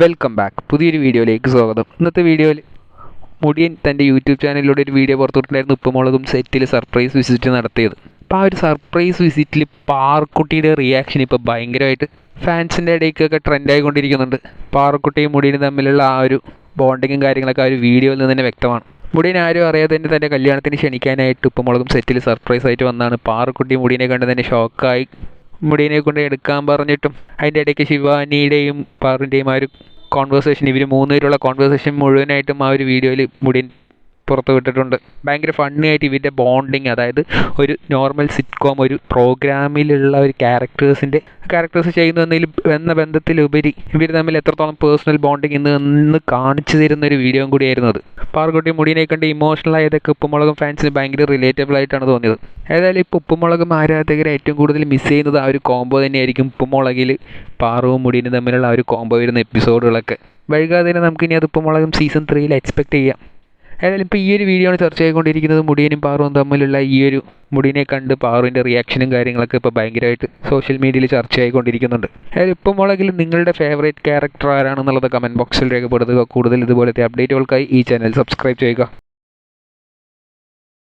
Welcome back പുതിയൊരു വീഡിയോയിലേക്ക് സ്വാഗതം. ഇന്നത്തെ വീഡിയോയിൽ മുടിയൻ തന്റെ യൂട്യൂബ് ചാനലിലൂടെ ഒരു വീഡിയോ പുറത്തുവിട്ടുണ്ടായിരുന്നു ഉപ്പുമുളകും സെറ്റിൽ സർപ്രൈസ് വിസിറ്റ് നടത്തിയത്. അപ്പോൾ ആ ഒരു സർപ്രൈസ് വിസിറ്റിൽ പാറക്കുട്ടിയുടെ റിയാക്ഷൻ ഇപ്പോൾ ഭയങ്കരമായിട്ട് ഫാൻസിന്റെ ഇടയ്ക്കൊക്കെ ട്രെൻഡായിക്കൊണ്ടിരിക്കുന്നുണ്ട് പാറക്കുട്ടിയും മുടിയനും തമ്മിലുള്ള ആ ഒരു ബോണ്ടിങ്ങും കാര്യങ്ങളൊക്കെ ആ ഒരു വീഡിയോയിൽ നിന്ന് തന്നെ വ്യക്തമാണ്. മുടിയൻ ആരും അറിയാതെ തന്നെ തന്റെ കല്യാണത്തിന് ക്ഷണിക്കാനായിട്ട് ഉപ്പുമുളകും സെറ്റിൽ സർപ്രൈസ് ആയിട്ട് വന്നാണ്. പാറക്കുട്ടി മുടിയനെ കണ്ട് തന്നെ ഷോക്കായി മുടിയനെ കൊണ്ട് എടുക്കാൻ പറഞ്ഞിട്ടും അതിന്റെ ഇടയ്ക്ക് ശിവാനിയുടെയും പാറിന്റെയും ആ ഒരു കോൺവെർസേഷൻ ഇവർ മൂന്നുപേരുള്ള കോൺവെർസേഷൻ മുഴുവനായിട്ടും ആ ഒരു വീഡിയോയിൽ മുടിയൻ പുറത്ത് വിട്ടിട്ടുണ്ട്. ഭയങ്കര ഫണ്ണി ആയിട്ട് ഇവരുടെ ബോണ്ടിങ് അതായത് ഒരു നോർമൽ സിറ്റ്കോം ഒരു പ്രോഗ്രാമിലുള്ള ഒരു ക്യാരക്ടേഴ്സിന്റെ ക്യാരക്ടേഴ്സ് ചെയ്യുന്നു എന്നതിൽ എന്ന ബന്ധത്തിലുപരി ഇവർ തമ്മിൽ എത്രത്തോളം പേഴ്സണൽ ബോണ്ടിങ് ഇന്ന് ഇന്ന് കാണിച്ചു തരുന്ന ഒരു വീഡിയോ കൂടിയായിരുന്നു അത്. പാർക്കുട്ടി മുടിനെ കണ്ട് ഇമോഷണൽ ആയതൊക്കെ ഉപ്പുമുളകും ഫാൻസിന് ഭയങ്കര റിലേറ്റബിൾ ആയിട്ടാണ് തോന്നിയത്. ഏതായാലും ഇപ്പോൾ ഉപ്പുമുളകും ആരാധകരെ ഏറ്റവും കൂടുതൽ മിസ് ചെയ്യുന്നത് ആ ഒരു കോംബോ തന്നെയായിരിക്കും ഉപ്പുമുളകിൽ പാറവും മുടിനും തമ്മിലുള്ള ആ ഒരു കോംബോ വരുന്ന എപ്പിസോഡുകളൊക്കെ വൈകാതെ തന്നെ നമുക്കിനി അത് ഉപ്പുമുളകും സീസൺ ത്രീയിൽ എക്സ്പെക്ട് ചെയ്യാം. ഏതായാലും ഇപ്പോൾ ഈ ഒരു വീഡിയോ ആണ് ചർച്ച ചെയ്തുകൊണ്ടിരിക്കുന്നത് മുടിയനും പാറുവും തമ്മിലുള്ള ഈ ഒരു മുടിയനെ കണ്ട് പാറുവിന്റെ റിയാക്ഷനും കാര്യങ്ങളൊക്കെ ഇപ്പോൾ ഭയങ്കരമായിട്ട് സോഷ്യൽ മീഡിയയിൽ ചർച്ചയായിക്കൊണ്ടിരിക്കുന്നുണ്ട് ഏതായാലും ഇപ്പം മുളകിൽ നിങ്ങളുടെ ഫേവറേറ്റ് ക്യാരക്ടർ ആരാണെന്നുള്ളത് കമന്റ് ബോക്സിൽ രേഖപ്പെടുത്തുക. കൂടുതൽ ഇതുപോലത്തെ അപ്ഡേറ്റുകൾക്കായി ഈ ചാനൽ സബ്സ്ക്രൈബ് ചെയ്യുക.